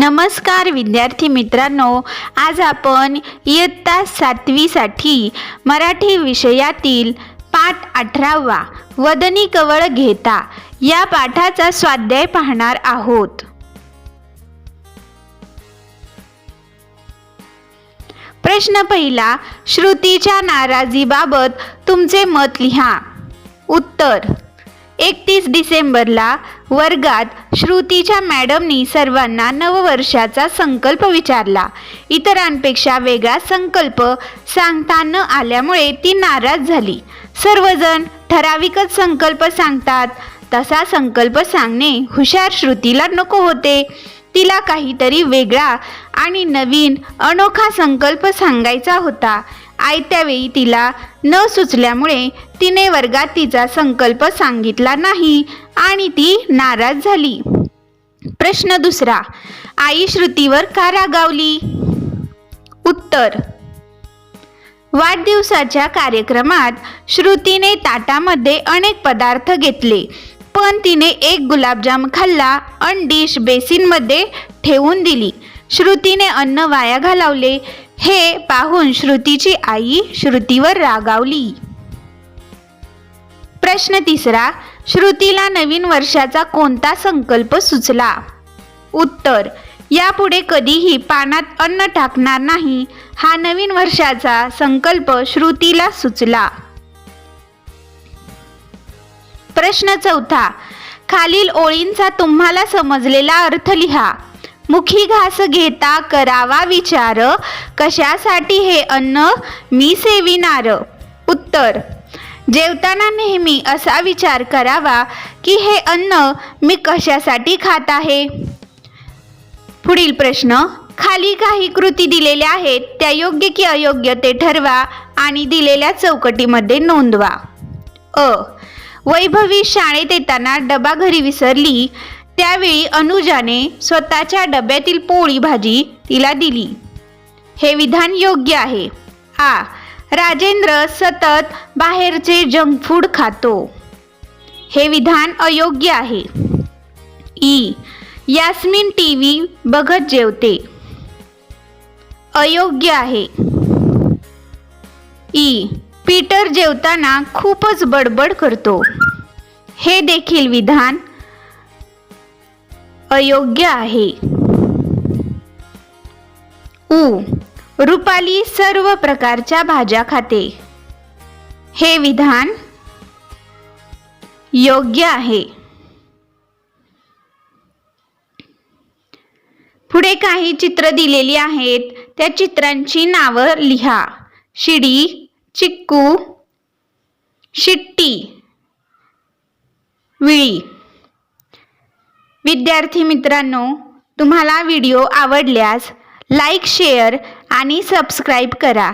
नमस्कार विद्यार्थी मित्रांनो. आज आपण इयत्ता सातवीसाठी मराठी विषयातील पाठ अठरावा वदनी कवळ घेता या पाठाचा स्वाध्याय पाहणार आहोत. प्रश्न पहिला श्रुतीच्या नाराजीबाबत तुमचे मत लिहा. उत्तर एकतीस डिसेंबरला वर्गात श्रुतीच्या मॅडमनी सर्वांना नववर्षाचा संकल्प विचारला. इतरांपेक्षा वेगळा संकल्प सांगता न आल्यामुळे ती नाराज झाली. सर्वजण ठराविकच संकल्प सांगतात. तसा संकल्प सांगणे हुशार श्रुतीला नको होते. तिला काहीतरी वेगळा आणि नवीन अनोखा संकल्प सांगायचा होता. आयत्यावेळी तिला न सुचल्यामुळे तिने वर्गात तिचा संकल्प सांगितला नाही आणि ती नाराज झाली. प्रश्न दुसरा आई श्रुतीवर का रागावली? उत्तर वाढदिवसाच्या कार्यक्रमात श्रुतीने ताटामध्ये अनेक पदार्थ घेतले पण तिने एक गुलाबजाम खाल्ला अन डिश बेसिनमध्ये ठेवून दिली. श्रुतीने अन्न वाया घालवले हे पाहून श्रुतीची आई श्रुतीवर रागावली. प्रश्न तिसरा श्रुतीला नवीन वर्षाचा कोणता संकल्प सुचला? उत्तर यापुढे कधीही पानात अन्न टाकणार नाही हा नवीन वर्षाचा संकल्प श्रुतीला सुचला. प्रश्न चौथा खालील ओळींचा तुम्हाला समजलेला अर्थ लिहा. मुखी घास घेता करावा विचार कशासाठी हे अन्न मी सेविनार उत्तर जेवताना नेहमी असा विचार करावा की हे अन्न मी कशासाठी खात आहे? पुढील प्रश्न खाली काही कृती दिलेल्या आहेत त्या योग्य की अयोग्य ते ठरवा आणि दिलेल्या चौकटीमध्ये नोंदवा. अ वैभवी शाळेत येताना डबा घरी विसरली त्यावेळी अनुजाने स्वतःच्या डब्यातील पोळी भाजी तिला दिली. हे विधान योग्य आहे. आ. राजेंद्र सतत बाहेरचे जंक फूड खातो. हे विधान अयोग्य आहे. ई. यास्मिन टी व्ही बघत जेवते. अयोग्य आहे. ई. पीटर जेवताना खूपच बडबड करतो. हे देखील विधान अयोग्य आहे. उ. रुपाली सर्व प्रकारच्या भाज्या खाते. हे विधान योग्य आहे. पुढे काही चित्र दिलेली आहेत. त्या चित्रांची नावं लिहा. शिडी चिक्कू शिट्टी विळी. विद्यार्थी मित्रांनो तुम्हाला व्हिडिओ आवडल्यास लाईक शेअर आणि सबस्क्राईब करा.